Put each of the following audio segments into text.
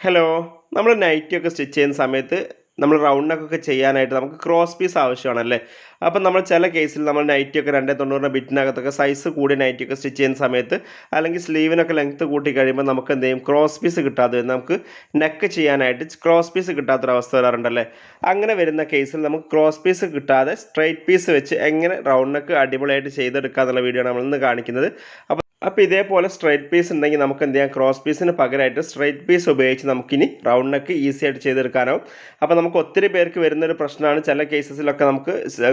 Hello നമ്മൾ നൈറ്റിയൊക്കെ stitch ചെയ്യുന്ന സമയത്ത് നമ്മൾ റൗണ്ട് നെക്കൊക്കെ ചെയ്യാനായിട്ട് നമുക്ക് ക്രോസ് പീസ് ആവശ്യമാണല്ലേ? അപ്പം നമ്മൾ ചില കേസിൽ നമ്മൾ നൈറ്റിയൊക്കെ രണ്ടേ തൊണ്ണൂറിന്റെ ബിറ്റിനകത്തൊക്കെ സൈസ് കൂടി നൈറ്റിയൊക്കെ സ്റ്റിച്ച് ചെയ്യുന്ന സമയത്ത് അല്ലെങ്കിൽ സ്ലീവിനൊക്കെ ലെങ്ത്ത് കൂട്ടി കഴിയുമ്പോൾ നമുക്ക് എന്ത് ചെയ്യും? ക്രോസ് പീസ് കിട്ടാതെ നമുക്ക് നെക്ക് ചെയ്യാനായിട്ട് ക്രോസ് പീസ് കിട്ടാത്തൊരവസ്ഥ വരാറുണ്ടല്ലേ? അങ്ങനെ വരുന്ന കേസിൽ നമുക്ക് ക്രോസ് പീസ് കിട്ടാതെ സ്ട്രൈറ്റ് പീസ് വെച്ച് എങ്ങനെ റൗണ്ട് നെക്ക് അടിപൊളിയായിട്ട് ചെയ്തെടുക്കുക എന്നുള്ള വീഡിയോ നമ്മൾ ഇന്ന് കാണിക്കുന്നത്. അപ്പോൾ അപ്പോൾ ഇതേപോലെ സ്ട്രൈറ്റ് പീസ് ഉണ്ടെങ്കിൽ നമുക്ക് എന്ത് ചെയ്യാം? ക്രോസ് പീസിന് പകരമായിട്ട് സ്ട്രൈറ്റ് പീസ് ഉപയോഗിച്ച് നമുക്കിനി റൗണ്ട് നെക്ക് ഈസി ആയിട്ട് ചെയ്തെടുക്കാനാവും. അപ്പോൾ നമുക്ക് ഒത്തിരി പേർക്ക് വരുന്നൊരു പ്രശ്നമാണ്. ചില കേസസിലൊക്കെ നമുക്ക്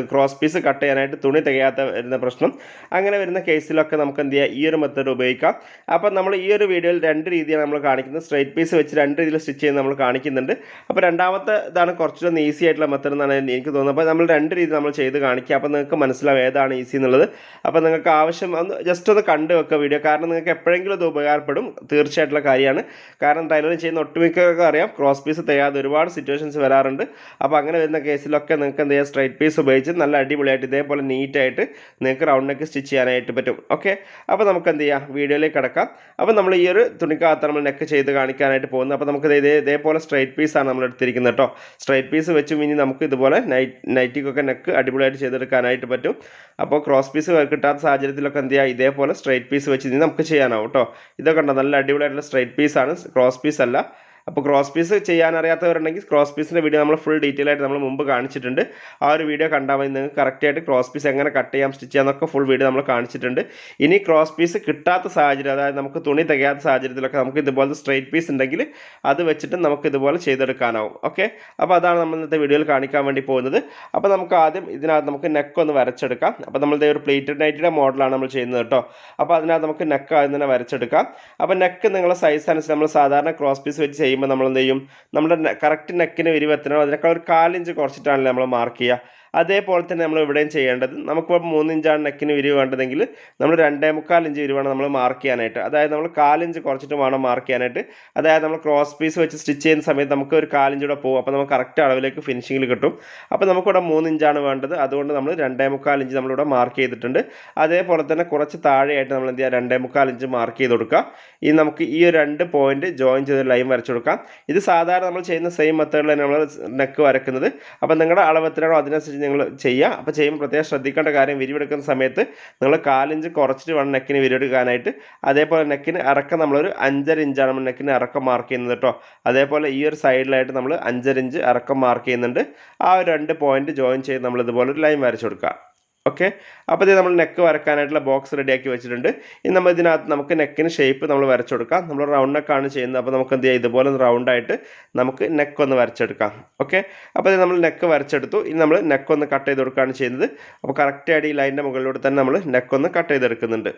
ക്രോസ് പീസ് കട്ട് ചെയ്യാനായിട്ട് തുണി തികയാത്ത വരുന്ന പ്രശ്നം. അങ്ങനെ വരുന്ന കേസിലൊക്കെ നമുക്ക് എന്ത് ചെയ്യാം? ഈ ഒരു മെത്തേഡ് ഉപയോഗിക്കാം. അപ്പോൾ നമ്മൾ ഈ ഒരു വീഡിയോയിൽ രണ്ട് രീതിയാണ് നമ്മൾ കാണിക്കുന്നത്. സ്ട്രൈറ്റ് പീസ് വെച്ച് രണ്ട് രീതിയിൽ സ്റ്റിച്ച് ചെയ്ത് നമ്മൾ കാണിക്കുന്നുണ്ട്. അപ്പോൾ രണ്ടാമത്തെ ഇതാണ് കുറച്ചുകൂടെ ഈസി ആയിട്ടുള്ള മെത്തേഡ് എന്നാണ് എനിക്ക് തോന്നുന്നത്. അപ്പോൾ നമ്മൾ രണ്ട് രീതി നമ്മൾ ചെയ്ത് കാണിക്കുക അപ്പോൾ നിങ്ങൾക്ക് മനസ്സിലാവും ഏതാണ് ഈസി എന്നുള്ളത്. അപ്പോൾ നിങ്ങൾക്ക് ആവശ്യം ഒന്ന് ജസ്റ്റ് ഒന്ന് കണ്ടു വെക്കുക വീഡിയോ കാരണം നിങ്ങൾക്ക് എപ്പോഴെങ്കിലും ഇത് ഉപകാരപ്പെടും. തീർച്ചയായിട്ടുള്ള കാര്യമാണ്. കാരണം ടൈലറിങ് ചെയ്യുന്ന ഒട്ടുമിക്കൊക്കെ അറിയാം. ക്രോസ് പീസ് തികയാതെ ഒരുപാട് സിറ്റുവേഷൻസ് വരാറുണ്ട്. അപ്പോൾ അങ്ങനെ വരുന്ന കേസിലൊക്കെ നിങ്ങൾക്ക് എന്ത് ചെയ്യാം? സ്ട്രൈറ്റ് പീസ് ഉപയോഗിച്ച് നല്ല അടിപൊളിയായിട്ട് ഇതേപോലെ നീറ്റായിട്ട് നിങ്ങൾക്ക് റൗണ്ട് നെക്ക് സ്റ്റിച്ച് ചെയ്യാനായിട്ട് പറ്റും. ഓക്കെ അപ്പോൾ നമുക്ക് എന്ത് ചെയ്യാം? വീഡിയോയിലേക്ക് കിടക്കാം. അപ്പോൾ നമ്മൾ ഈ ഒരു തുണിക്കകത്ത് നമ്മൾ നെക്ക് ചെയ്ത് കാണിക്കാനായിട്ട് പോകുന്നത്. അപ്പോൾ നമുക്ക് ഇതേ ഇതേപോലെ സ്ട്രൈറ്റ് പീസാണ് നമ്മൾ എടുത്തിരിക്കുന്നത് കേട്ടോ. സ്ട്രൈറ്റ് പീസ് വെച്ചും ഇനി നമുക്ക് ഇതുപോലെ നൈറ്റ് നൈറ്റിക്കൊക്കെ നെക്ക് അടിപൊളിയായിട്ട് ചെയ്തെടുക്കാനായിട്ട് പറ്റും. അപ്പോൾ ക്രോസ് പീസ് കിട്ടാത്ത സാഹചര്യത്തിലൊക്കെ എന്ത് ചെയ്യുക ഇതേപോലെ സ്ട്രൈറ്റ് പീസ് വെച്ച് നമുക്ക് ചെയ്യാനാവും കേട്ടോ ഇതൊക്കെ ഉണ്ടോ നല്ല അടിപൊളിയായിട്ടുള്ള സ്ട്രൈറ്റ് പീസാണ് ക്രോസ് പീസ് അല്ല. അപ്പോൾ ക്രോസ് പീസ് ചെയ്യാൻ അറിയാത്തവരുണ്ടെങ്കിൽ ക്രോസ് പീസിന്റെ വീഡിയോ നമ്മൾ ഫുൾ ഡീറ്റെയിൽ ആയിട്ട് നമ്മൾ മുമ്പ് കാണിച്ചിട്ടുണ്ട്. ആ ഒരു വീഡിയോ കണ്ടാൽ മതി. നിങ്ങൾക്ക് കറക്റ്റായിട്ട് ക്രോസ് പീസ് എങ്ങനെ കട്ട് ചെയ്യാം സ്റ്റിച്ച് ചെയ്യാമെന്നൊക്കെ ഫുൾ വീഡിയോ നമ്മൾ കാണിച്ചിട്ടുണ്ട്. ഇനി ക്രോസ് പീസ് കിട്ടാത്ത സാഹചര്യം അതായത് നമുക്ക് തുണി തികയാത്ത സാഹചര്യത്തിലൊക്കെ നമുക്ക് ഇതുപോലത്തെ സ്ട്രൈറ്റ് പീസ് ഉണ്ടെങ്കിൽ അത് വെച്ചിട്ട് നമുക്ക് ഇതുപോലെ ചെയ്തെടുക്കാനാവും. ഓക്കെ അപ്പോൾ അതാണ് നമ്മൾ ഇന്നത്തെ വീഡിയോയിൽ കാണിക്കാൻ വേണ്ടി പോകുന്നത്. അപ്പോൾ നമുക്ക് ആദ്യം ഇതിനകത്ത് നമുക്ക് നെക്ക് ഒന്ന് വരച്ചെടുക്കാം. അപ്പോൾ നമ്മളുടെ ഒരു പ്ലേറ്റഡ് നൈറ്റിയുടെ മോഡലാണ് നമ്മൾ ചെയ്യുന്നത് കേട്ടോ. അപ്പോൾ അതിനകത്ത് നമുക്ക് നെക്ക് ആദ്യം തന്നെ വരച്ചെടുക്കാം. അപ്പോൾ നെക്ക് നിങ്ങളുടെ സൈസ് അനുസരിച്ച് നമ്മൾ സാധാരണ ക്രോസ് പീസ് വെച്ച് ചെയ്യുമ്പോൾ നമ്മൾ എന്ത് ചെയ്യും? നമ്മുടെ കറക്റ്റ് നെക്കിന് വിരിവെത്തണം അതിനേക്കാൾ ഒരു കാലിഞ്ച് കുറച്ചിട്ടാണല്ലോ നമ്മൾ മാർക്ക് ചെയ്യുക. അതേപോലെ തന്നെ നമ്മൾ ഇവിടെയും ചെയ്യേണ്ടത് നമുക്കിപ്പോൾ മൂന്ന് ഇഞ്ചാണ് നെക്കിന് വിരിവ് വേണ്ടതെങ്കിൽ നമ്മൾ രണ്ടേ മുക്കാൽ ഇഞ്ച് വിരിവാണ് നമ്മൾ മാർക്ക് ചെയ്യാനായിട്ട്. അതായത് നമ്മൾ കാലിഞ്ച് കുറച്ചിട്ട് വേണം മാർക്ക് ചെയ്യാനായിട്ട്. അതായത് നമ്മൾ ക്രോസ് പീസ് വെച്ച് സ്റ്റിച്ച് ചെയ്യുന്ന സമയത്ത് നമുക്ക് ഒരു കാലിഞ്ചൂടെ പോകും അപ്പോൾ നമുക്ക് കറക്റ്റ് അളവിലേക്ക് ഫിനിഷിങ്ങിൽ കിട്ടും. അപ്പോൾ നമുക്കിവിടെ മൂന്ന് ഇഞ്ചാണ് വേണ്ടത്. അതുകൊണ്ട് നമ്മൾ രണ്ടേ മുക്കാൽ ഇഞ്ച് നമ്മളിവിടെ മാർക്ക് ചെയ്തിട്ടുണ്ട്. അതേപോലെ തന്നെ കുറച്ച് താഴെയായിട്ട് നമ്മൾ എന്ത് ചെയ്യുക? രണ്ടേ മുക്കാൽ ഇഞ്ച് മാർക്ക് ചെയ്ത് കൊടുക്കുക. ഇനി നമുക്ക് ഈ ഒരു രണ്ട് പോയിന്റ് ജോയിൻ ചെയ്ത് ലൈൻ വരച്ചു കൊടുക്കാം. ഇത് സാധാരണ നമ്മൾ ചെയ്യുന്ന സെയിം മെത്തേഡിൽ തന്നെ നമ്മൾ നെക്ക് വരക്കുന്നത്. അപ്പോൾ നിങ്ങളുടെ അളവെത്രയാണോ അതിനനുസരിച്ച് നിങ്ങൾ ചെയ്യുക. അപ്പോൾ ചെയ്യുമ്പോൾ പ്രത്യേകം ശ്രദ്ധിക്കേണ്ട കാര്യം വിരിവെടുക്കുന്ന സമയത്ത് നിങ്ങൾ കാലിഞ്ച് കുറച്ചിട്ട് വേണം നെക്കിന് വിരിവെടുക്കാനായിട്ട്. അതേപോലെ നെക്കിന് ഇറക്കം നമ്മളൊരു അഞ്ചര ഇഞ്ചാണ് നമ്മൾ നെക്കിന് ഇറക്കം മാർക്ക് ചെയ്യുന്നത് കേട്ടോ. അതേപോലെ ഈ ഒരു സൈഡിലായിട്ട് നമ്മൾ അഞ്ചര ഇഞ്ച് ഇറക്കം മാർക്ക് ചെയ്യുന്നുണ്ട്. ആ ഒരു രണ്ട് പോയിന്റ് ജോയിൻ ചെയ്ത് നമ്മൾ ഇതുപോലെ ഒരു ലൈൻ വരച്ചു കൊടുക്കുക. ഓക്കെ? അപ്പോൾ ഇത് നമ്മൾ നെക്ക് വരക്കാനായിട്ടുള്ള ബോക്സ് റെഡിയാക്കി വെച്ചിട്ടുണ്ട്. ഇനി നമ്മൾ ഇതിനകത്ത് നമുക്ക് നെക്കിന് ഷേപ്പ് നമ്മൾ വരച്ചു കൊടുക്കാം നമ്മൾ റൗണ്ട് നെക്കാണ് ചെയ്യുന്നത്. അപ്പോൾ നമുക്ക് എന്ത് ചെയ്യാം? ഇതുപോലെ റൗണ്ടായിട്ട് നമുക്ക് നെക്ക് ഒന്ന് വരച്ചെടുക്കാം. ഓക്കെ? അപ്പോൾ ഇത് നമ്മൾ നെക്ക് വരച്ചെടുത്തു. ഇനി നമ്മൾ നെക്ക് ഒന്ന് കട്ട് ചെയ്ത് കൊടുക്കുകയാണ് ചെയ്യുന്നത്. അപ്പോൾ കറക്റ്റായിട്ട് ഈ ലൈനിന്റെ മുകളിലൂടെ തന്നെ നമ്മൾ നെക്ക് ഒന്ന് കട്ട് ചെയ്തെടുക്കുന്നുണ്ട്.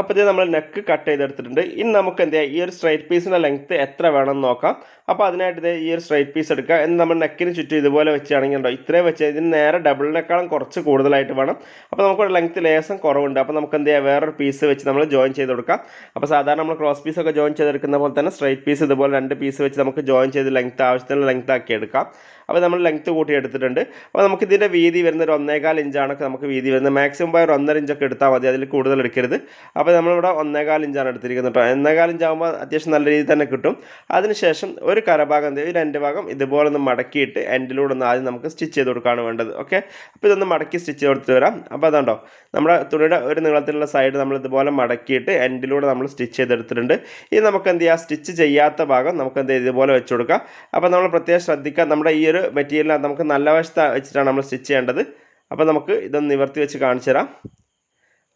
അപ്പോൾ ഇത് നമ്മൾ നെക്ക് കട്ട് ചെയ്തെടുത്തിട്ടുണ്ട്. ഇനി നമുക്ക് എന്ത് ചെയ്യാം? ഈ ഒരു സ്ട്രൈറ്റ് പീസിന്റെ ലെങ്ത്ത് എത്ര വേണമെന്ന് നോക്കാം. അപ്പോൾ അതിനായിട്ട് ഈ ഒരു സ്ട്രൈറ്റ് പീസ് എടുക്കുക. എന്ന് നമ്മൾ നെക്കിന് ചുറ്റും ഇതുപോലെ വെച്ചാണെങ്കിൽ ഉണ്ടോ? ഇത്രയും വെച്ച് ഇതിന് നേരെ ഡബിളിനേക്കാളും കുറച്ച് കൂടുതലായിട്ട് വേണം. അപ്പോൾ നമുക്കൊരു ലെങ്ത്ത് ലേസം കുറവുണ്ട്. അപ്പോൾ നമുക്ക് എന്ത് ചെയ്യാം? വേറൊരു പീസ് വെച്ച് നമ്മൾ ജോയിൻ ചെയ്ത് കൊടുക്കാം. അപ്പോൾ സാധാരണ നമ്മൾ ക്രോസ് പീസൊക്കെ ജോയിൻ ചെയ്തെടുക്കുന്ന പോലെ തന്നെ സ്ട്രൈറ്റ് പീസ് ഇതുപോലെ രണ്ട് പീസ് വെച്ച് നമുക്ക് ജോയിൻ ചെയ്ത് ലെങ്ത് ആവശ്യത്തിനുള്ള ലെങ്ത് ആക്കി എടുക്കാം. അപ്പോൾ നമ്മൾ ലെങ്ത് കൂട്ടി എടുത്തിട്ടുണ്ട്. അപ്പോൾ നമുക്ക് ഇതിന്റെ വീതി വരുന്ന ഒരു ഒന്നേകാൽ ഇഞ്ചാണ് നമുക്ക് വീതി വരുന്നത്. മാക്സിമം പോയ ഒരു ഒന്നര ഇഞ്ചൊക്കെ എടുത്താൽ മതി. അതിൽ കൂടുതൽ എടുക്കരുത്. അപ്പോൾ നമ്മളിവിടെ ഒന്നേകാൽ ഇഞ്ചാണ് എടുത്തിരിക്കുന്നത് കേട്ടോ. ഒന്നേകാൽ ഇഞ്ചാകുമ്പോൾ അത്യാവശ്യം നല്ല രീതിയിൽ തന്നെ കിട്ടും. അതിനുശേഷം ഒരു കരഭാഗം എന്ത് ചെയ്യും? രണ്ട് ഭാഗം ഇതുപോലെ ഒന്ന് മടക്കിയിട്ട് എൻഡിലൂടെ ഒന്ന് ആദ്യം നമുക്ക് സ്റ്റിച്ച് ചെയ്ത് കൊടുക്കുകയാണ് വേണ്ടത്. ഓക്കെ അപ്പോൾ ഇതൊന്ന് മടക്കി സ്റ്റിച്ച് കൊടുത്ത് വരാം. അപ്പോൾ അതുണ്ടോ? നമ്മുടെ തുണിയുടെ ഒരു നീളത്തിലുള്ള സൈഡ് നമ്മൾ ഇതുപോലെ മടക്കിയിട്ട് എൻഡിലൂടെ നമ്മൾ സ്റ്റിച്ച് ചെയ്തെടുത്തിട്ടുണ്ട്. ഇനി നമുക്ക് എന്ത് ചെയ്യാം? സ്റ്റിച്ച് ചെയ്യാത്ത ഭാഗം നമുക്ക് എന്ത് ഇതുപോലെ വെച്ച് കൊടുക്കാം. അപ്പോൾ നമ്മൾ പ്രത്യേകം ശ്രദ്ധിക്കുക നമ്മുടെ ഈ ഒരു മെറ്റീരിയൽ നമുക്ക് നല്ല വശത്ത് വെച്ചിട്ടാണ് നമ്മൾ സ്റ്റിച്ച് ചെയ്യേണ്ടത്. അപ്പോൾ നമുക്ക് ഇതൊന്ന് നിവർത്തി വെച്ച് കാണിച്ചു തരാം.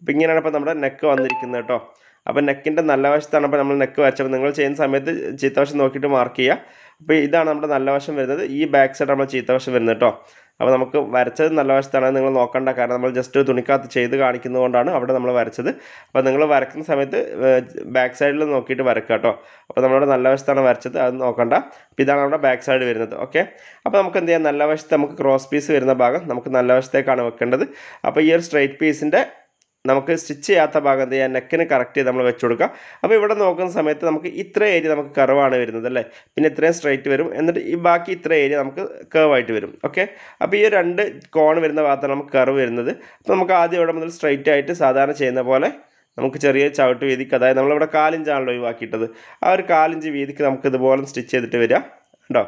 അപ്പോൾ ഇങ്ങനെയാണ് ഇപ്പോൾ നമ്മുടെ നെക്ക് വന്നിരിക്കുന്നത് കേട്ടോ. അപ്പോൾ നെക്കിന്റെ നല്ല വശത്താണ് അപ്പോൾ നമ്മൾ നെക്ക് വരച്ചപ്പോൾ നിങ്ങൾ ചെയ്യുന്ന സമയത്ത് ചീത്തവശം നോക്കിയിട്ട് മാർക്ക് ചെയ്യുക. അപ്പോൾ ഇതാണ് നമ്മുടെ നല്ല വശം വരുന്നത്. ഈ ബാക്ക് സൈഡ് നമ്മൾ ചീത്തവശം വരുന്നത് കേട്ടോ. അപ്പോൾ നമുക്ക് വരച്ചത് നല്ല വശത്താണ്. നിങ്ങൾ നോക്കണ്ട കാരണം നമ്മൾ ജസ്റ്റ് തുണിക്കകത്ത് ചെയ്ത് കാണിക്കുന്നതുകൊണ്ടാണ് അവിടെ നമ്മൾ വരച്ചത്. അപ്പോൾ നിങ്ങൾ വരക്കുന്ന സമയത്ത് ബാക്ക് സൈഡിൽ നോക്കിയിട്ട് വരക്കുക കേട്ടോ. അപ്പോൾ നമ്മളുടെ നല്ല വശത്താണ് വരച്ചത്. അത് നോക്കണ്ട. അപ്പോൾ ഇതാണ് നമ്മുടെ ബാക്ക് സൈഡ് വരുന്നത്. ഓക്കെ അപ്പോൾ നമുക്ക് എന്ത് ചെയ്യാം? നല്ല വശത്ത് നമുക്ക് ക്രോസ് പീസ് വരുന്ന ഭാഗം നമുക്ക് നല്ല വശത്തേക്കാണ് വെക്കേണ്ടത്. അപ്പോൾ ഈ ഒരു സ്ട്രെയിറ്റ് പീസിന്റെ നമുക്ക് സ്റ്റിച്ച് ചെയ്യാത്ത ഭാഗം ചെയ്യാൻ ചെയ്യാം നെക്കിന് കറക്റ്റ് ചെയ്ത് നമ്മൾ വെച്ച് കൊടുക്കുക. അപ്പോൾ ഇവിടെ നോക്കുന്ന സമയത്ത് നമുക്ക് ഇത്ര ഏരിയ നമുക്ക് കർവാണ് വരുന്നത് അല്ലേ? പിന്നെ ഇത്രയും സ്ട്രൈറ്റ് വരും. എന്നിട്ട് ഈ ബാക്കി ഇത്ര ഏരിയ നമുക്ക് ആയിട്ട് വരും. ഓക്കെ അപ്പോൾ ഈ രണ്ട് കോൺ വരുന്ന ഭാഗത്താണ് നമുക്ക് കർവ് വരുന്നത്. അപ്പോൾ നമുക്ക് ആദ്യം ഇവിടെ മുതൽ സ്ട്രൈറ്റ് ആയിട്ട് സാധാരണ ചെയ്യുന്ന പോലെ നമുക്ക് ചെറിയ ചവിട്ട് വീതിക്ക് അതായത് നമ്മളിവിടെ കാലിഞ്ചാണല്ലോ ഒഴിവാക്കിയിട്ടത്. ആ ഒരു കാലിഞ്ച് വീതിക്ക് നമുക്ക് ഇതുപോലെ സ്റ്റിച്ച് ചെയ്തിട്ട് വരിക. കണ്ടോ?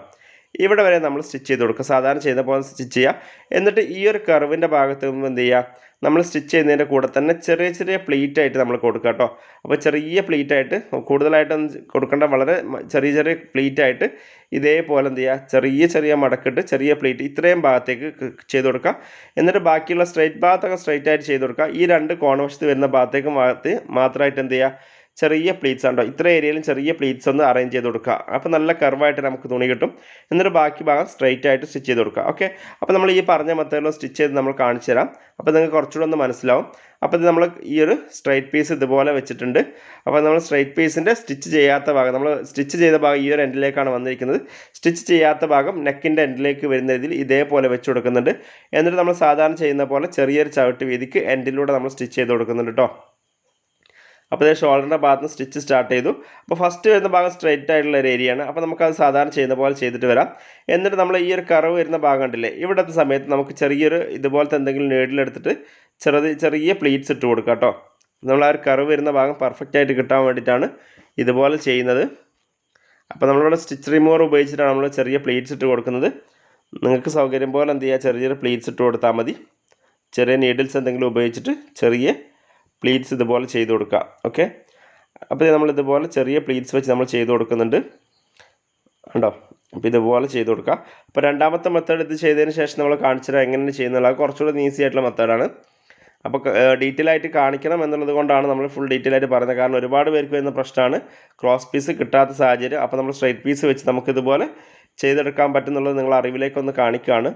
ഇവിടെ വരെ നമ്മൾ സ്റ്റിച്ച് ചെയ്ത് കൊടുക്കുക. സാധാരണ ചെയ്യുന്ന പോലെ സ്റ്റിച്ച് ചെയ്യുക. എന്നിട്ട് ഈ ഒരു കർവിന്റെ ഭാഗത്ത് നിന്ന് എന്ത് ചെയ്യുക? നമ്മൾ സ്റ്റിച്ച് ചെയ്യുന്നതിന്റെ കൂടെ തന്നെ ചെറിയ ചെറിയ പ്ലീറ്റ് ആയിട്ട് നമ്മൾ കൊടുക്കുക കേട്ടോ. അപ്പോൾ ചെറിയ പ്ലീറ്റ് ആയിട്ട് കൂടുതലായിട്ടൊന്നും കൊടുക്കേണ്ട വളരെ ചെറിയ ചെറിയ പ്ലീറ്റ് ആയിട്ട് ഇതേപോലെ എന്ത് ചെയ്യുക ചെറിയ ചെറിയ മടക്കിട്ട് ചെറിയ പ്ലീറ്റ് ഇത്രയും ഭാഗത്തേക്ക് ചെയ്ത് കൊടുക്കുക. എന്നിട്ട് ബാക്കിയുള്ള സ്ട്രൈറ്റ് ഭാഗത്തൊക്കെ സ്ട്രൈറ്റ് ആയിട്ട് ചെയ്ത് കൊടുക്കുക. ഈ രണ്ട് കോണവശത്ത് വരുന്ന ഭാഗത്തേക്ക് ഭാഗത്ത് മാത്രമായിട്ട് എന്ത് ചെയ്യുക ചെറിയ പ്ലീറ്റ്സ് ഉണ്ടോ ഇത്ര ഏരിയയിലും ചെറിയ പ്ലീറ്റ്സ് ഒന്ന് അറേഞ്ച് ചെയ്ത് കൊടുക്കുക. അപ്പോൾ നല്ല കർവായിട്ട് നമുക്ക് തുണി കിട്ടും. എന്നിട്ട് ബാക്കി ഭാഗം സ്ട്രെയിറ്റ് ആയിട്ട് സ്റ്റിച്ച് ചെയ്ത് കൊടുക്കുക. ഓക്കെ അപ്പോൾ നമ്മൾ ഈ പറഞ്ഞ മെത്തേഡിലും സ്റ്റിച്ച് ചെയ്ത് നമ്മൾ കാണിച്ചു തരാം. അപ്പോൾ നിങ്ങൾക്ക് കുറച്ചുകൂടെ ഒന്ന് മനസ്സിലാവും. അപ്പോൾ നമ്മൾ ഈ ഒരു സ്ട്രൈറ്റ് പീസ് ഇതുപോലെ വെച്ചിട്ടുണ്ട്. അപ്പോൾ നമ്മൾ സ്ട്രൈറ്റ് പീസിന്റെ സ്റ്റിച്ച് ചെയ്യാത്ത ഭാഗം നമ്മൾ സ്റ്റിച്ച് ചെയ്ത ഭാഗം ഈ ഒരു എൻഡിലേക്കാണ് വന്നിരിക്കുന്നത്. സ്റ്റിച്ച് ചെയ്യാത്ത ഭാഗം നെക്കിന്റെ എൻഡിലേക്ക് വരുന്ന രീതിയിൽ ഇതേപോലെ വെച്ച് കൊടുക്കുന്നുണ്ട്. എന്നിട്ട് നമ്മൾ സാധാരണ ചെയ്യുന്ന പോലെ ചെറിയൊരു ചവിട്ട് വീതിക്ക് എൻഡിലൂടെ നമ്മൾ സ്റ്റിച്ച് ചെയ്ത് കൊടുക്കുന്നുണ്ട് കേട്ടോ അപ്പോൾ ഇത് ഷോൾഡറിന്റെ ഭാഗത്ത് നിന്ന് സ്റ്റിച്ച് സ്റ്റാർട്ട് ചെയ്തു. അപ്പോൾ ഫസ്റ്റ് വരുന്ന ഭാഗം സ്ട്രെയിറ്റ് ആയിട്ടുള്ള ഒരു ഏരിയയാണ് അപ്പോൾ നമുക്കത് സാധാരണ ചെയ്യുന്ന പോലെ ചെയ്തിട്ട് വരാം. എന്നിട്ട് നമ്മൾ ഈ ഒരു കറവ് വരുന്ന ഭാഗം കണ്ടില്ലേ? ഇവിടുത്തെ സമയത്ത് നമുക്ക് ചെറിയൊരു ഇതുപോലത്തെ എന്തെങ്കിലും നേടിലെടുത്തിട്ട് ചെറുത് ചെറിയ പ്ലീറ്റ്സ് ഇട്ട് കൊടുക്കുക കേട്ടോ. നമ്മൾ ആ ഒരു കറവ് വരുന്ന ഭാഗം പെർഫെക്റ്റ് ആയിട്ട് കിട്ടാൻ വേണ്ടിയിട്ടാണ് ഇതുപോലെ ചെയ്യുന്നത്. അപ്പോൾ നമ്മളിവിടെ സ്റ്റിച്ച് റിമൂവർ ഉപയോഗിച്ചിട്ടാണ് നമ്മൾ ചെറിയ പ്ലീറ്റ്സ് ഇട്ട് കൊടുക്കുന്നത്. നിങ്ങൾക്ക് സൗകര്യം പോലെ എന്ത് ചെയ്യുക ചെറിയ ചെറിയ പ്ലീറ്റ്സ് ഇട്ട് കൊടുത്താൽ മതി. ചെറിയ നീഡിൽസ് എന്തെങ്കിലും ഉപയോഗിച്ചിട്ട് ചെറിയ പ്ലീറ്റ്സ് ഇതുപോലെ ചെയ്ത് കൊടുക്കുക ഓക്കെ അപ്പോൾ നമ്മൾ ഇതുപോലെ ചെറിയ പ്ലീറ്റ്സ് വെച്ച് നമ്മൾ ചെയ്ത് കൊടുക്കുന്നുണ്ട്. ഉണ്ടോ അപ്പോൾ ഇതുപോലെ ചെയ്ത് കൊടുക്കുക. അപ്പോൾ രണ്ടാമത്തെ മെത്തേഡ് ഇത് ചെയ്തതിന് ശേഷം നമ്മൾ കാണിച്ചു തരാം എങ്ങനെയാണ് ചെയ്യുന്നത്. കുറച്ചുകൂടി ഈസി ആയിട്ടുള്ള മെത്തേഡാണ് അപ്പോൾ ഡീറ്റെയിൽ ആയിട്ട് കാണിക്കണം എന്നുള്ളത് കൊണ്ടാണ് നമ്മൾ ഫുൾ ഡീറ്റെയിൽ ആയിട്ട് പറയുന്നത്. കാരണം ഒരുപാട് പേർക്ക് വരുന്ന പ്രശ്നമാണ്. ക്രോസ് പീസ് കിട്ടാത്ത സാഹചര്യം. അപ്പോൾ നമ്മൾ സ്ട്രൈറ്റ് പീസ് വെച്ച് നമുക്ക് ഇതുപോലെ ചെയ്തെടുക്കാൻ പറ്റുന്നുള്ളത് നിങ്ങൾ അറിവിലേക്കൊന്ന് കാണിക്കുകയാണ്.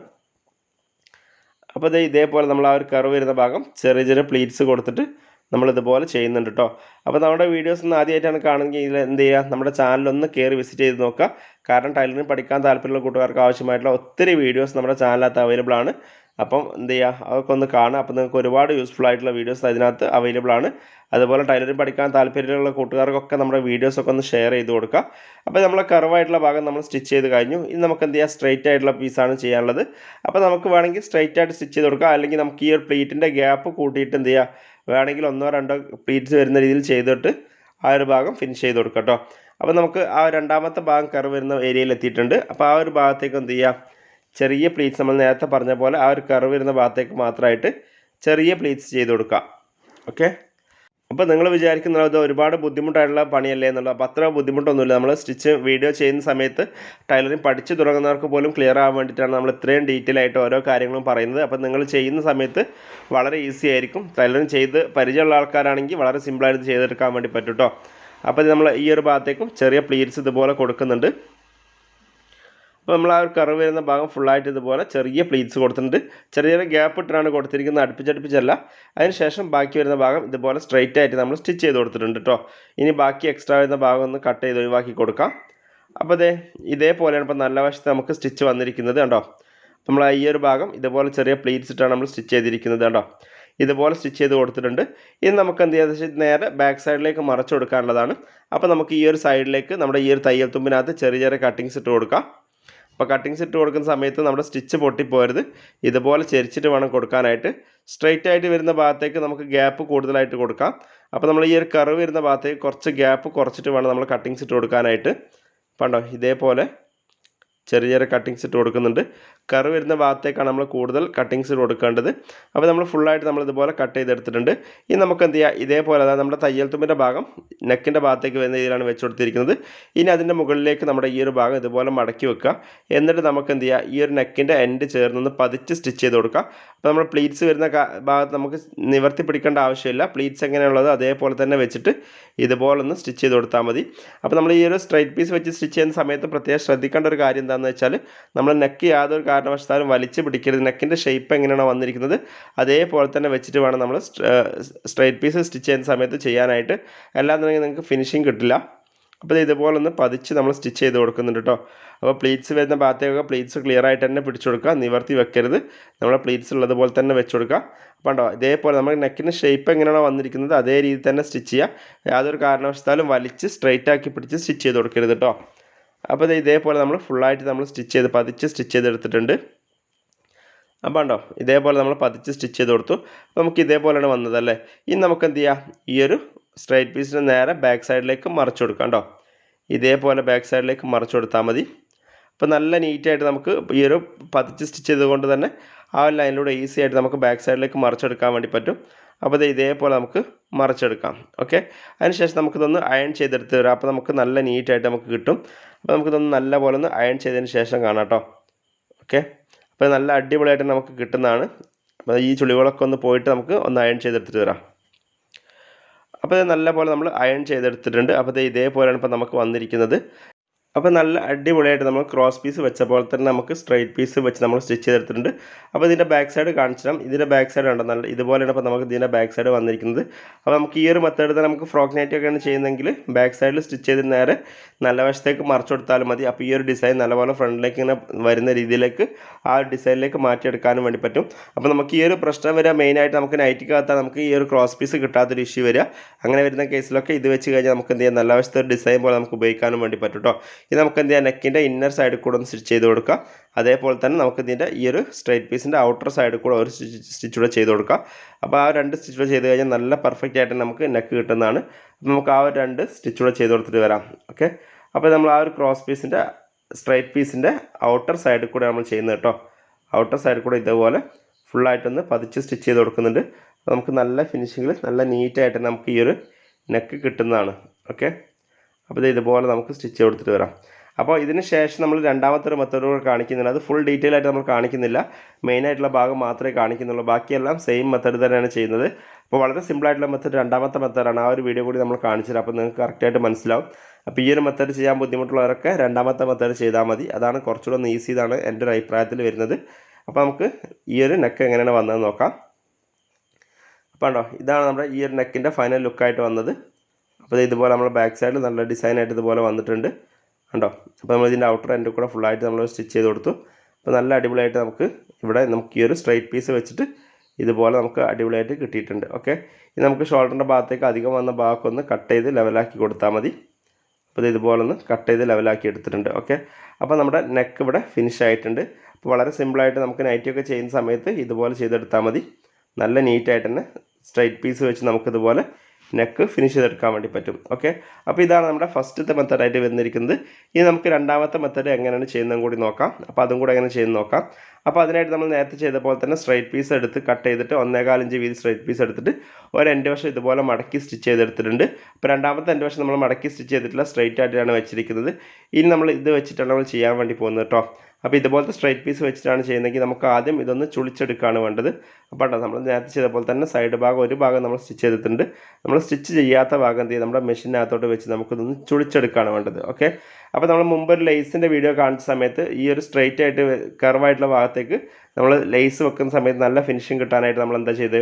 അപ്പോൾ ഇതേ ഇതേപോലെ നമ്മൾ ആ ഒരു കർവ് വരുന്ന ഭാഗം ചെറിയ ചെറിയ പ്ലീറ്റ്സ് കൊടുത്തിട്ട് നമ്മൾ ഇതുപോലെ ചെയ്യുന്നുണ്ട് കേട്ടോ അപ്പോൾ നമ്മുടെ വീഡിയോസ് ഒന്ന് ആദ്യമായിട്ടാണ് കാണുമെങ്കിൽ ഇതിൽ എന്ത് ചെയ്യുക? നമ്മുടെ ചാനലൊന്ന് കയറി വിസിറ്റ് ചെയ്ത് നോക്കുക. കാരണം ടൈലറിംഗ് പഠിക്കാൻ താല്പര്യമുള്ള കൂട്ടുകാർക്ക് ആവശ്യമായിട്ടുള്ള ഒത്തിരി വീഡിയോസ് നമ്മുടെ ചാനലിനകത്ത് അവൈലബിൾ ആണ്. അപ്പം എന്ത് ചെയ്യുക? അതൊക്കെ ഒന്ന് കാണുക. അപ്പോൾ നിങ്ങൾക്ക് ഒരുപാട് യൂസ്ഫുൾ ആയിട്ടുള്ള വീഡിയോസ് അതിനകത്ത് അവൈലബിൾ ആണ്. അതുപോലെ ടൈലറിംഗ് പഠിക്കാൻ താല്പര്യമുള്ള കൂട്ടുകാർക്കൊക്കെ നമ്മുടെ വീഡിയോസൊക്കെ ഒന്ന് ഷെയർ ചെയ്ത് കൊടുക്കുക. അപ്പോൾ നമ്മളെ കർവായിട്ടുള്ള ഭാഗം നമ്മൾ സ്റ്റിച്ച് ചെയ്ത് കഴിഞ്ഞു. ഇനി നമുക്ക് എന്ത് ചെയ്യുക? സ്ട്രൈറ്റ് ആയിട്ടുള്ള പീസാണ് ചെയ്യാനുള്ളത്. അപ്പോൾ നമുക്ക് വേണമെങ്കിൽ സ്ട്രൈറ്റ് ആയിട്ട് സ്റ്റിച്ച് ചെയ്ത് കൊടുക്കുക. അല്ലെങ്കിൽ നമുക്ക് ഈ ഒരു പ്ലീറ്റിന്റെ ഗ്യാപ്പ് കൂട്ടിയിട്ട് എന്ത് ചെയ്യുക? വേണമെങ്കിൽ ഒന്നോ രണ്ടോ പ്ലീറ്റ്സ് വരുന്ന രീതിയിൽ ചെയ്തിട്ട് ആ ഒരു ഭാഗം ഫിനിഷ് ചെയ്ത് കൊടുക്കുക കേട്ടോ അപ്പോൾ നമുക്ക് ആ രണ്ടാമത്തെ ഭാഗം കർവ് വരുന്ന ഏരിയയിൽ എത്തിയിട്ടുണ്ട്. അപ്പോൾ ആ ഒരു ഭാഗത്തേക്ക് എന്ത് ചെയ്യുക ചെറിയ പ്ലീറ്റ്സ് നമ്മൾ നേരത്തെ പറഞ്ഞ പോലെ ആ ഒരു കർവ് വരുന്ന ഭാഗത്തേക്ക് മാത്രമായിട്ട് ചെറിയ പ്ലീറ്റ്സ് ചെയ്ത് കൊടുക്കുക ഓക്കെ അപ്പോൾ നിങ്ങൾ വിചാരിക്കുന്ന ഇത് ഒരുപാട് ബുദ്ധിമുട്ടായിട്ടുള്ള പണിയല്ലേ എന്നുള്ളത് അപ്പോൾ അത്ര ബുദ്ധിമുട്ടൊന്നുമില്ല. നമ്മൾ സ്റ്റിച്ച് വീഡിയോ ചെയ്യുന്ന സമയത്ത് ടൈലറിങ് പഠിച്ചു തുടങ്ങുന്നവർക്ക് പോലും ക്ലിയർ ആവാൻ വേണ്ടിയിട്ടാണ് നമ്മൾ ഇത്രയും ഡീറ്റെയിൽ ആയിട്ട് ഓരോ കാര്യങ്ങളും പറയുന്നത്. അപ്പോൾ നിങ്ങൾ ചെയ്യുന്ന സമയത്ത് വളരെ ഈസി ആയിരിക്കും. ടൈലറിങ് ചെയ്ത് പരിചയമുള്ള ആൾക്കാരാണെങ്കിൽ വളരെ സിമ്പിളായിട്ട് ചെയ്തെടുക്കാൻ വേണ്ടി പറ്റും കേട്ടോ അപ്പോൾ നമ്മൾ ഈ ഒരു ഭാഗത്തേക്കും ചെറിയ പ്ലീറ്റ്സ് ഇതുപോലെ കൊടുക്കുന്നുണ്ട്. അപ്പോൾ നമ്മൾ ആ ഒരു കർവ് വരുന്ന ഭാഗം ഫുള്ളായിട്ട് ഇതുപോലെ ചെറിയ പ്ലീറ്റ്സ് കൊടുത്തിട്ടുണ്ട്. ചെറിയ ചെറിയ ഗ്യാപ്പ് ഇട്ടാണ് കൊടുത്തിരിക്കുന്നത്. അടുപ്പിച്ചടുപ്പിച്ചല്ല. അതിനുശേഷം ബാക്കി വരുന്ന ഭാഗം ഇതുപോലെ സ്ട്രെയിറ്റ് ആയിട്ട് നമ്മൾ സ്റ്റിച്ച് ചെയ്ത് കൊടുത്തിട്ടുണ്ട് കേട്ടോ ഇനി ബാക്കി എക്സ്ട്രാ വരുന്ന ഭാഗം ഒന്ന് കട്ട് ചെയ്ത് ഒഴിവാക്കി കൊടുക്കാം. അപ്പോൾ അതെ ഇതേപോലെയാണ് ഇപ്പോൾ നല്ല വശത്ത് നമുക്ക് സ്റ്റിച്ച് വന്നിരിക്കുന്നത് കണ്ടോ? നമ്മൾ ഈ ഒരു ഭാഗം ഇതുപോലെ ചെറിയ പ്ലീറ്റ്സ് ഇട്ടാണ് നമ്മൾ സ്റ്റിച്ച് ചെയ്തിരിക്കുന്നത് കണ്ടോ? ഇതുപോലെ സ്റ്റിച്ച് ചെയ്ത് കൊടുത്തിട്ടുണ്ട്. ഇനി നമുക്ക് എന്ത് വെച്ചാൽ നേരെ ബാക്ക് സൈഡിലേക്ക് മറച്ചു കൊടുക്കാനുള്ളതാണ്. അപ്പോൾ നമുക്ക് ഈ ഒരു സൈഡിലേക്ക് നമ്മുടെ ഈ ഒരു തയ്യൽ തുമ്പിനകത്ത് ചെറിയ ചെറിയ കട്ടിങ്സ് ഇട്ട് കൊടുക്കാം. അപ്പോൾ കട്ടിങ്സ് ഇട്ട് കൊടുക്കുന്ന സമയത്ത് നമ്മുടെ സ്റ്റിച്ച് പൊട്ടിപ്പോരുത് ഇതുപോലെ ചെരിച്ചിട്ട് വേണം കൊടുക്കാനായിട്ട്. സ്ട്രെയിറ്റ് ആയിട്ട് വരുന്ന ഭാഗത്തേക്ക് നമുക്ക് ഗ്യാപ്പ് കൂടുതലായിട്ട് കൊടുക്കാം. അപ്പോൾ നമ്മൾ ഈ ഒരു കർവ് വരുന്ന ഭാഗത്തേക്ക് കുറച്ച് ഗ്യാപ്പ് കുറച്ചിട്ട് വേണം നമ്മൾ കട്ടിങ്സ് ഇട്ട് കൊടുക്കാനായിട്ട്. കണ്ടോ? ഇതേപോലെ ചെറിയ ചെറിയ കട്ടിങ്സ് ഇട്ട് കൊടുക്കുന്നുണ്ട്. കറി വരുന്ന ഭാഗത്തേക്കാണ് നമ്മൾ കൂടുതൽ കട്ടിങ്സ് കൊടുക്കേണ്ടത്. അപ്പോൾ നമ്മൾ ഫുള്ളായിട്ട് നമ്മൾ ഇതുപോലെ കട്ട് ചെയ്തെടുത്തിട്ടുണ്ട്. ഇനി നമുക്ക് എന്ത് ചെയ്യാം? ഇതേപോലെ അതായത് നമ്മുടെ തയ്യൽ തുമ്പിന്റെ ഭാഗം നെക്കിന്റെ ഭാഗത്തേക്ക് വരുന്ന രീതിയിലാണ് വെച്ച് കൊടുത്തിരിക്കുന്നത്. ഇനി അതിന്റെ മുകളിലേക്ക് നമ്മുടെ ഈ ഒരു ഭാഗം ഇതുപോലെ മടക്കി വെക്കുക. എന്നിട്ട് നമുക്ക് എന്ത് ചെയ്യുക ഈ ഒരു നെക്കിന്റെ എൻഡ് ചേർന്നൊന്ന് പതിച്ച് സ്റ്റിച്ച് ചെയ്ത് കൊടുക്കുക. അപ്പോൾ നമ്മൾ പ്ലീറ്റ്സ് വരുന്ന ഭാഗത്ത് നമുക്ക് നിവർത്തി പിടിക്കേണ്ട ആവശ്യമില്ല. പ്ലീറ്റ്സ് എങ്ങനെയുള്ളത് അതേപോലെ തന്നെ വെച്ചിട്ട് ഇതുപോലെ ഒന്ന് സ്റ്റിച്ച് ചെയ്ത് കൊടുത്താൽ മതി. അപ്പോൾ നമ്മൾ ഈ ഒരു സ്ട്രൈറ്റ് പീസ് വെച്ച് സ്റ്റിച്ച് ചെയ്യുന്ന സമയത്ത് പ്രത്യേകം ശ്രദ്ധിക്കേണ്ട ഒരു കാര്യം എന്താണെന്ന് വെച്ചാൽ നമ്മൾ നെക്ക് യാതൊരു കാരണവശാലും വലിച്ചു പിടിക്കരുത്. നെക്കിന്റെ ഷേപ്പ് എങ്ങനെയാണോ വന്നിരിക്കുന്നത് അതേപോലെ തന്നെ വെച്ചിട്ട് വേണം നമ്മൾ സ്ട്രൈറ്റ് പീസ് സ്റ്റിച്ച് ചെയ്യുന്ന സമയത്ത് ചെയ്യാനായിട്ട്. അല്ലാന്നുണ്ടെങ്കിൽ നിങ്ങൾക്ക് ഫിനിഷിങ് കിട്ടില്ല. അപ്പോൾ ഇത് ഇതുപോലെ ഒന്ന് പതിച്ച് നമ്മൾ സ്റ്റിച്ച് ചെയ്ത് കൊടുക്കുന്നുണ്ട് കേട്ടോ അപ്പോൾ പ്ലീറ്റ്സ് വരുന്ന ഭാഗത്തേക്കൊക്കെ പ്ലീറ്റ്സ് ക്ലിയർ ആയിട്ട് തന്നെ പിടിച്ചു കൊടുക്കുക. നിവർത്തി വെക്കരുത്. നമ്മളെ പ്ലീറ്റ്സ് ഉള്ളതുപോലെ തന്നെ വെച്ച് കൊടുക്കുക. അപ്പോൾ ഉണ്ടോ ഇതേപോലെ നമ്മൾ നെക്കിന് ഷേപ്പ് എങ്ങനെയാണോ വന്നിരിക്കുന്നത് അതേ രീതിയിൽ തന്നെ സ്റ്റിച്ച് ചെയ്യുക. യാതൊരു കാരണവശാലും വലിച്ച് സ്ട്രൈറ്റ് ആക്കി പിടിച്ച് സ്റ്റിച്ച് ചെയ്ത് കൊടുക്കരുത് കേട്ടോ അപ്പോൾ ഇത് ഇതേപോലെ നമ്മൾ ഫുള്ളായിട്ട് നമ്മൾ സ്റ്റിച്ച് ചെയ്ത് പതിച്ച് സ്റ്റിച്ച് ചെയ്തെടുത്തിട്ടുണ്ട്. അപ്പോൾ ഉണ്ടോ ഇതേപോലെ നമ്മൾ പതിച്ച് സ്റ്റിച്ച് ചെയ്ത് കൊടുത്തു. നമുക്ക് ഇതേപോലെയാണ് വന്നത് അല്ലേ? ഇനി നമുക്ക് എന്ത് ചെയ്യാം? ഈ ഒരു സ്ട്രൈറ്റ് പീസിന് നേരെ ബാക്ക് സൈഡിലേക്ക് മറിച്ച് കൊടുക്കാം കേട്ടോ ഇതേപോലെ ബാക്ക് സൈഡിലേക്ക് മറിച്ച് കൊടുത്താൽ മതി. അപ്പോൾ നല്ല നീറ്റായിട്ട് നമുക്ക് ഈ ഒരു പതിച്ച് സ്റ്റിച്ച് ചെയ്തുകൊണ്ട് തന്നെ ആ ഒരു ലൈനിലൂടെ ഈസി ആയിട്ട് നമുക്ക് ബാക്ക് സൈഡിലേക്ക് മറിച്ചെടുക്കാൻ വേണ്ടി പറ്റും. അപ്പോൾ ഇത് ഇതേപോലെ നമുക്ക് മറിച്ചെടുക്കാം. ഓക്കെ? അതിനുശേഷം നമുക്കിതൊന്ന് അയൺ ചെയ്തെടുത്ത് വരാം അപ്പോൾ നമുക്ക് നല്ല നീറ്റായിട്ട് നമുക്ക് കിട്ടും. അപ്പോൾ നമുക്കിതൊന്ന് നല്ല പോലെ ഒന്ന് അയൺ ചെയ്തതിന് ശേഷം കാണാം കേട്ടോ ഓക്കെ? അപ്പോൾ നല്ല അടിപൊളിയായിട്ട് നമുക്ക് കിട്ടുന്നതാണ്. അപ്പോൾ ഈ ചുളികളൊക്കെ ഒന്ന് പോയിട്ട് നമുക്ക് ഒന്ന് അയൺ ചെയ്തെടുത്തിട്ട് വരാം അപ്പോൾ ഇത് നല്ല പോലെ നമ്മൾ അയൺ ചെയ്തെടുത്തിട്ടുണ്ട്. അപ്പോൾ ഇത് ഇതേപോലെയാണ് ഇപ്പോൾ നമുക്ക് വന്നിരിക്കുന്നത്. അപ്പോൾ നല്ല അടിപൊളിയായിട്ട് നമ്മൾ ക്രോസ് പീസ് വെച്ച പോലെ തന്നെ നമുക്ക് സ്ട്രൈറ്റ് പീസ് വെച്ച് നമ്മൾ സ്റ്റിച്ച് ചെയ്തെടുത്തിട്ടുണ്ട്. അപ്പോൾ ഇതിന്റെ ബാക്ക് സൈഡ് കാണിച്ചിടാം ഇതിന്റെ ബാക്ക് സൈഡ് ഉണ്ടോ നല്ല ഇതുപോലെയാണ് ഇപ്പോൾ നമുക്ക് ഇതിന്റെ ബാക്ക് സൈഡ് വന്നിരിക്കുന്നത്. അപ്പോൾ നമുക്ക് ഈ ഒരു മെത്തേഡ് തന്നെ നമുക്ക് ഫ്രോക്ക് നൈറ്റ് ഒക്കെയാണ് ചെയ്യുന്നതെങ്കിൽ ബാക്ക് സൈഡിൽ സ്റ്റിച്ച് ചെയ്ത് നേരെ നല്ല വശത്തേക്ക് മറിച്ചു കൊടുത്താലും മതി. അപ്പോൾ ഈ ഒരു ഡിസൈൻ നല്ലപോലെ ഫ്രണ്ടിലേക്ക് ഇങ്ങനെ വരുന്ന രീതിയിലേക്ക് ആ ഡിസൈനിലേക്ക് മാറ്റിയെടുക്കാനും വേണ്ടി പറ്റും. അപ്പോൾ നമുക്ക് ഈ ഒരു പ്രശ്നം വരിക മെയിനായിട്ട് നമുക്ക് നൈറ്റിക്കകത്താണ് നമുക്ക് ഈ ഒരു ക്രോസ് പീസ് കിട്ടാത്തൊരു ഇഷ്യൂ വരിക. അങ്ങനെ വരുന്ന കേസിലൊക്കെ ഇത് വെച്ച് കഴിഞ്ഞാൽ നമുക്ക് എന്ത് ചെയ്യാം? നല്ല വശത്തെ ഡിസൈൻ പോലെ നമുക്ക് ഉപയോഗിക്കാനും വേണ്ടി പറ്റും കേട്ടോ ഇത് നമുക്ക് എന്ത് ചെയ്യാം? നെക്കിന്റെ ഇന്നർ സൈഡിൽ കൂടെ ഒന്ന് സ്റ്റിച്ച് ചെയ്ത് കൊടുക്കുക അതേപോലെ തന്നെ നമുക്ക് ഇതിന്റെ ഈ ഒരു സ്ട്രൈറ്റ് പീസിന്റെ ഔട്ടർ സൈഡിൽ കൂടെ ഒരു സ്റ്റിച്ച് കൂടെ ചെയ്ത് കൊടുക്കുക അപ്പോൾ ആ രണ്ട് സ്റ്റിച്ച് കൂടെ ചെയ്ത് കഴിഞ്ഞാൽ നല്ല പെർഫെക്റ്റ് ആയിട്ട് നമുക്ക് നെക്ക് കിട്ടുന്നതാണ്. നമുക്ക് ആ ഒരു രണ്ട് സ്റ്റിച്ച് കൂടെ ചെയ്ത് കൊടുത്തിട്ട് വരാം. ഓക്കെ അപ്പോൾ നമ്മൾ ആ ഒരു ക്രോസ് പീസിന്റെ സ്ട്രൈറ്റ് പീസിന്റെ ഔട്ടർ സൈഡിൽ കൂടെ നമ്മൾ ചെയ്യുന്നത് കേട്ടോ. ഔട്ടർ സൈഡിൽ കൂടെ ഇതേപോലെ ഫുള്ളായിട്ടൊന്ന് പതിച്ച് സ്റ്റിച്ച് ചെയ്ത് കൊടുക്കുന്നുണ്ട്. നമുക്ക് നല്ല ഫിനിഷിങ്ങിൽ നല്ല നീറ്റായിട്ട് നമുക്ക് ഈ ഒരു നെക്ക് കിട്ടുന്നതാണ്. ഓക്കെ അപ്പോൾ ഇത് ഇതുപോലെ നമുക്ക് സ്റ്റിച്ച് കൊടുത്തിട്ട് വരാം. അപ്പോൾ ഇതിന് ശേഷം നമ്മൾ രണ്ടാമത്തെ ഒരു മെത്തേഡ് കൂടെ കാണിക്കുന്നുണ്ട് അത് ഫുൾ ഡീറ്റെയിൽ ആയിട്ട് നമ്മൾ കാണിക്കുന്നില്ല. മെയിൻ ആയിട്ടുള്ള ഭാഗം മാത്രമേ കാണിക്കുന്നുള്ളൂ. ബാക്കിയെല്ലാം സെയിം മെത്തേഡ് തന്നെയാണ് ചെയ്യുന്നത്. അപ്പോൾ വളരെ സിമ്പിൾ ആയിട്ടുള്ള മെത്തേഡ് രണ്ടാമത്തെ മെത്തേഡാണ് ആ ഒരു വീഡിയോ കൂടി നമ്മൾ കാണിച്ചത് അപ്പോൾ നിങ്ങൾക്ക് കറക്റ്റായിട്ട് മനസ്സിലാവും. അപ്പോൾ ഈ ഒരു മെത്തേഡ് ചെയ്യാൻ ബുദ്ധിമുട്ടുള്ളവരൊക്കെ രണ്ടാമത്തെ മെത്തേഡ് ചെയ്താൽ മതി. അതാണ് കുറച്ചുകൂടെ ഒന്ന് ഈസി ഇതാണ് എന്റെ ഒരു അഭിപ്രായത്തിൽ വരുന്നത്. അപ്പോൾ നമുക്ക് ഈ ഒരു നെക്ക് എങ്ങനെയാണ് വന്നതെന്ന് നോക്കാം. അപ്പോൾ ഉണ്ടോ ഇതാണ് നമ്മുടെ ഈ ഒരു നെക്കിന്റെ ഫൈനൽ ലുക്കായിട്ട് വന്നത്. അപ്പോൾ ഇത് ഇതുപോലെ നമ്മൾ ബാക്ക് സൈഡിൽ നല്ല ഡിസൈനായിട്ട് ഇതുപോലെ വന്നിട്ടുണ്ട്. കണ്ടോ? അപ്പോൾ നമ്മൾ ഇതിന്റെ ഔട്ടർ എന്റെ കൂടെ ഫുള്ളായിട്ട് നമ്മൾ സ്റ്റിച്ച് ചെയ്ത് കൊടുത്തു. അപ്പോൾ നല്ല അടിപൊളിയായിട്ട് നമുക്ക് ഇവിടെ നമുക്ക് ഈ ഒരു സ്ട്രൈറ്റ് പീസ് വെച്ചിട്ട് ഇതുപോലെ നമുക്ക് അടിപൊളിയായിട്ട് കിട്ടിയിട്ടുണ്ട്. ഓക്കെ ഇനി നമുക്ക് ഷോൾഡറിന്റെ ഭാഗത്തേക്ക് അധികം വന്ന ഭാഗമൊന്ന് കട്ട് ചെയ്ത് ലെവലാക്കി കൊടുത്താൽ മതി. അപ്പോൾ ഇത് ഇതുപോലെ ഒന്ന് കട്ട് ചെയ്ത് ലെവലാക്കി എടുത്തിട്ടുണ്ട്. ഓക്കെ അപ്പോൾ നമ്മുടെ നെക്ക് ഇവിടെ ഫിനിഷ് ആയിട്ടുണ്ട്. അപ്പോൾ വളരെ സിമ്പിളായിട്ട് നമുക്ക് നൈറ്റിയൊക്കെ ചെയ്യുന്ന സമയത്ത് ഇതുപോലെ ചെയ്തെടുത്താൽ മതി. നല്ല നീറ്റായിട്ട് തന്നെ സ്ട്രൈറ്റ് പീസ് വെച്ച് നമുക്കിതുപോലെ നെക്ക് ഫിനിഷ് ചെയ്തെടുക്കാൻ വേണ്ടി പറ്റും. ഓക്കെ അപ്പോൾ ഇതാണ് നമ്മുടെ ഫസ്റ്റത്തെ മെത്തേഡായിട്ട് വന്നിരിക്കുന്നത്. ഇനി നമുക്ക് രണ്ടാമത്തെ മെത്തേഡ് എങ്ങനെയാണ് ചെയ്യുന്നതും കൂടി നോക്കാം. അപ്പോൾ അതും കൂടെ എങ്ങനെ ചെയ്യുന്നത് നോക്കാം. അപ്പോൾ അതിനായിട്ട് നമ്മൾ നേരത്തെ ചെയ്ത പോലെ തന്നെ സ്ട്രൈറ്റ് പീസ് എടുത്ത് കട്ട് ചെയ്തിട്ട് ഒന്നേകാൽ ഇഞ്ച് വീതി സ്ട്രൈറ്റ് പീസ് എടുത്തിട്ട് ഒരു രണ്ട് വശം ഇതുപോലെ മടക്കി സ്റ്റിച്ച് ചെയ്തെടുത്തിട്ടുണ്ട്. അപ്പോൾ രണ്ടാമത്തെ രണ്ട് വശം നമ്മൾ മടക്കി സ്റ്റിച്ച് ചെയ്തിട്ടുള്ള സ്ട്രൈറ്റ് ആയിട്ടാണ് വെച്ചിരിക്കുന്നത്. ഇനി നമ്മൾ ഇത് വെച്ചിട്ടാണ് നമ്മൾ ചെയ്യാൻ വേണ്ടി പോകുന്നത് കേട്ടോ അപ്പോൾ ഇതുപോലത്തെ സ്ട്രൈറ്റ് പീസ് വെച്ചിട്ടാണ് ചെയ്യുന്നതെങ്കിൽ നമുക്ക് ആദ്യം ഇതൊന്ന് ചുളിച്ചെടുക്കുകയാണ് വേണ്ടത്. അപ്പോൾ നമ്മൾ നേരത്തെ ചെയ്ത പോലെ തന്നെ സൈഡ് ഭാഗം ഒരു ഭാഗം നമ്മൾ സ്റ്റിച്ച് ചെയ്തിട്ടുണ്ട്. നമ്മൾ സ്റ്റിച്ച് ചെയ്യാത്ത ഭാഗം എന്ത് ചെയ്യും? നമ്മുടെ മെഷീനകത്തോട്ട് വെച്ച് നമുക്കിതൊന്ന് ചുളിച്ചെടുക്കുകയാണ് വേണ്ടത്. ഓക്കെ അപ്പോൾ നമ്മൾ മുമ്പ് ഒരു ലേസിന്റെ വീഡിയോ കാണിച്ച സമയത്ത് ഈ ഒരു സ്ട്രൈറ്റ് ആയിട്ട് കർവായിട്ടുള്ള ഭാഗത്തേക്ക് നമ്മൾ ലേസ് വെക്കുന്ന സമയത്ത് നല്ല ഫിനിഷിങ് കിട്ടാനായിട്ട് നമ്മൾ എന്താ ചെയ്ത്?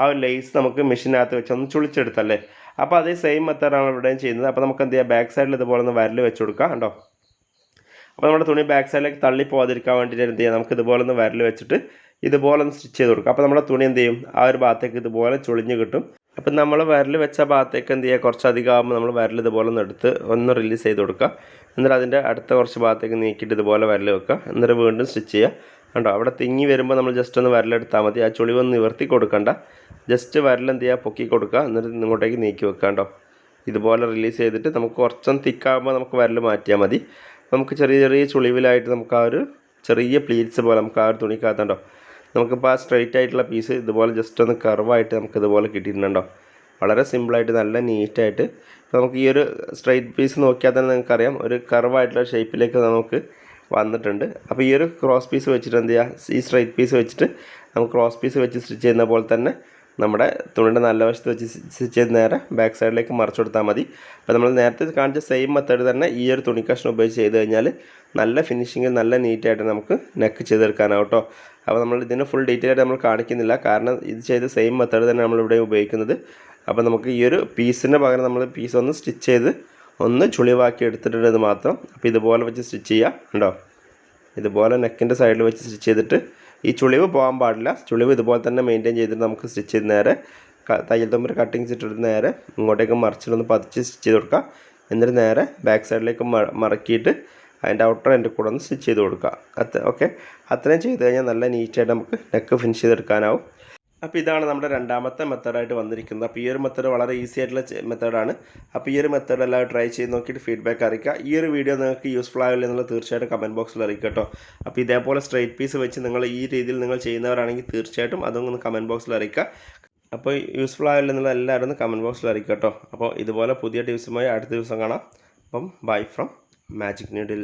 ആ ഒരു ലേസ് നമുക്ക് മെഷീനകത്ത് വെച്ച് ഒന്ന് ചുളിച്ചെടുത്തല്ലേ? അപ്പോൾ അതേ സെയിം മെത്തേഡാണ് ഇവിടെയും ചെയ്യുന്നത്. അപ്പോൾ നമുക്ക് എന്ത് ചെയ്യാം? ബാക്ക് സൈഡിൽ ഇതുപോലെ ഒന്ന് വരൽ വെച്ച് കൊടുക്കാം. കണ്ടോ? അപ്പോൾ നമ്മുടെ തുണി ബാക്ക് സൈഡിലേക്ക് തള്ളി പോകാതിരിക്കാൻ വേണ്ടിയിട്ട് എന്ത് ചെയ്യാം? നമുക്ക് ഇതുപോലെ ഒന്ന് വരൽ വെച്ചിട്ട് ഇതുപോലെ ഒന്ന് സ്റ്റിച്ച് ചെയ്ത് കൊടുക്കുക അപ്പോൾ നമ്മുടെ തുണി എന്ത് ചെയ്യും? ആ ഒരു ഭാഗത്തേക്ക് ഇതുപോലെ ചുളിഞ്ഞ് കിട്ടും. അപ്പം നമ്മൾ വരൽ വെച്ച ഭാഗത്തേക്ക് എന്ത് ചെയ്യുക? കുറച്ചധികം ആകുമ്പോൾ നമ്മൾ വരൽ ഇതുപോലെ ഒന്ന് എടുത്ത് ഒന്ന് റിലീസ് ചെയ്ത് കൊടുക്കുക. എന്നിട്ട് അതിന്റെ അടുത്ത കുറച്ച് ഭാഗത്തേക്ക് നീക്കിയിട്ട് ഇതുപോലെ വരൽ വെക്കുക. എന്നിട്ട് വീണ്ടും സ്റ്റിച്ച് ചെയ്യുക. കണ്ടോ? അവിടെ തിങ്ങി വരുമ്പോൾ നമ്മൾ ജസ്റ്റ് ഒന്ന് വരലെടുത്താൽ മതി. ആ ചുളിവൊന്ന് നിവർത്തി കൊടുക്കണ്ട. ജസ്റ്റ് വരൽ എന്ത് ചെയ്യുക? പൊക്കി കൊടുക്കുക. എന്നിട്ട് ഇങ്ങോട്ടേക്ക് നീക്കി വെക്കുക. കേട്ടോ ഇതുപോലെ റിലീസ് ചെയ്തിട്ട് നമുക്ക് കുറച്ചൊന്ന് തിക്കാകുമ്പോൾ നമുക്ക് വരൽ മാറ്റിയാൽ മതി. നമുക്ക് ചെറിയ ചെറിയ ചുളിവിലായിട്ട് നമുക്ക് ആ ഒരു ചെറിയ പ്ലീറ്റ്സ് പോലെ നമുക്ക് ആ ഒരു തുണിക്കകത്തുണ്ടോ? നമുക്കിപ്പോൾ ആ സ്ട്രെയിറ്റ് ആയിട്ടുള്ള പീസ് ഇതുപോലെ ജസ്റ്റ് ഒന്ന് കർവായിട്ട് നമുക്ക് ഇതുപോലെ കിട്ടിയിട്ടുണ്ടോ? വളരെ സിമ്പിളായിട്ട് നല്ല നീറ്റായിട്ട് നമുക്ക് ഈ ഒരു സ്ട്രെയിറ്റ് പീസ് നോക്കിയാൽ തന്നെ നിങ്ങൾക്കറിയാം. ഒരു കർവായിട്ടുള്ള ഷേപ്പിലേക്ക് നമുക്ക് വന്നിട്ടുണ്ട്. അപ്പോൾ ഈ ഒരു ക്രോസ് പീസ് വെച്ചിട്ട് എന്ത് ചെയ്യുക? ഈ സ്ട്രെയിറ്റ് പീസ് വെച്ചിട്ട് നമുക്ക് ക്രോസ് പീസ് വെച്ച് സ്റ്റിച്ച് ചെയ്യുന്ന പോലെ തന്നെ നമ്മുടെ തുണിയുടെ നല്ല വശത്ത് വെച്ച് ചെയ്ത് നേരെ ബാക്ക് സൈഡിലേക്ക് മറിച്ച് കൊടുത്താൽ മതി. അപ്പോൾ നമ്മൾ നേരത്തെ കാണിച്ച സെയിം മെത്തേഡ് തന്നെ ഈ ഒരു തുണി കഷ്ണം ഉപയോഗിച്ച് ചെയ്ത് കഴിഞ്ഞാൽ നല്ല ഫിനിഷിങ്ങിൽ നല്ല നീറ്റായിട്ട് നമുക്ക് നെക്ക് ചെയ്തെടുക്കാനാവും കേട്ടോ അപ്പോൾ നമ്മൾ ഇതിന് ഫുൾ ഡീറ്റെയിൽ ആയിട്ട് നമ്മൾ കാണിക്കുന്നില്ല. കാരണം ഇത് ചെയ്ത സെയിം മെത്തേഡ് തന്നെ നമ്മൾ ഇവിടെ ഉപയോഗിക്കുന്നത്. അപ്പോൾ നമുക്ക് ഈ ഒരു പീസിന് പകരം നമ്മൾ പീസ് ഒന്ന് സ്റ്റിച്ച് ചെയ്ത് ഒന്ന് ചുളിവാക്കി എടുത്തിട്ടുള്ളത് മാത്രം. അപ്പോൾ ഇതുപോലെ വെച്ച് സ്റ്റിച്ച് ചെയ്യുക ഉണ്ടോ ഇതുപോലെ നെക്കിന്റെ സൈഡിൽ വെച്ച് സ്റ്റിച്ച് ചെയ്തിട്ട് ഈ ചുളിവ് പോകാൻ പാടില്ല. ചുളിവ് ഇതുപോലെ തന്നെ മെയിന്റെയിൻ ചെയ്തിട്ട് നമുക്ക് സ്റ്റിച്ച് ചെയ്ത് നേരെ തയ്യൽ തുമ്പർ കട്ടിങ്സ് ഇട്ടിട്ട് നേരെ ഇങ്ങോട്ടേക്ക് മറിച്ചിട്ടൊന്ന് പതിച്ച് സ്റ്റിച്ച് ചെയ്ത് കൊടുക്കുക എന്നിട്ട് നേരെ ബാക്ക് സൈഡിലേക്ക് മറക്കിയിട്ട് അതിന്റെ ഔട്ടർ എന്റെ കൂടെ ഒന്ന് സ്റ്റിച്ച് ചെയ്ത് കൊടുക്കുക അത്ര ഓക്കെ അത്രയും ചെയ്ത് കഴിഞ്ഞാൽ നല്ല നീറ്റായിട്ട് നമുക്ക് നെക്ക് ഫിനിഷ് ചെയ്തെടുക്കാനാവും. അപ്പോൾ ഇതാണ് നമ്മുടെ രണ്ടാമത്തെ മെത്തേഡായിട്ട് വന്നിരിക്കുന്നത്. അപ്പോൾ ഈ ഒരു മെത്തേഡ് വളരെ ഈസി ആയിട്ടുള്ള മെത്തേഡാണ് അപ്പോൾ ഈ ഒരു മെത്തേഡ് എല്ലാവരും ട്രൈ ചെയ്ത് നോക്കിയിട്ട് ഫീഡ്ബാക്ക് അറിയിക്കുക. ഈ ഒരു വീഡിയോ നിങ്ങൾക്ക് യൂസ്ഫുൾ ആവില്ല എന്നുള്ള തീർച്ചയായിട്ടും കമന്റ് ബോക്സിൽ അറിയിക്കുക കേട്ടോ അപ്പോൾ ഇതേപോലെ സ്ട്രൈറ്റ് പീസ് വെച്ച് നിങ്ങൾ ഈ രീതിയിൽ നിങ്ങൾ ചെയ്യുന്നവരാണെങ്കിൽ തീർച്ചയായിട്ടും അതൊന്ന് കമന്റ് ബോക്സിൽ അറിയിക്കുക. അപ്പോൾ യൂസ്ഫുൾ ആവില്ല എന്നുള്ള എല്ലാവരും ഒന്ന് കമന്റ് ബോക്സിൽ അറിയിക്കുക കേട്ടോ അപ്പോൾ ഇതുപോലെ പുതിയ ടിപ്സുമായി അടുത്ത ദിവസം കാണാം. അപ്പം ബൈ ഫ്രം മാജിക് നീഡിൽ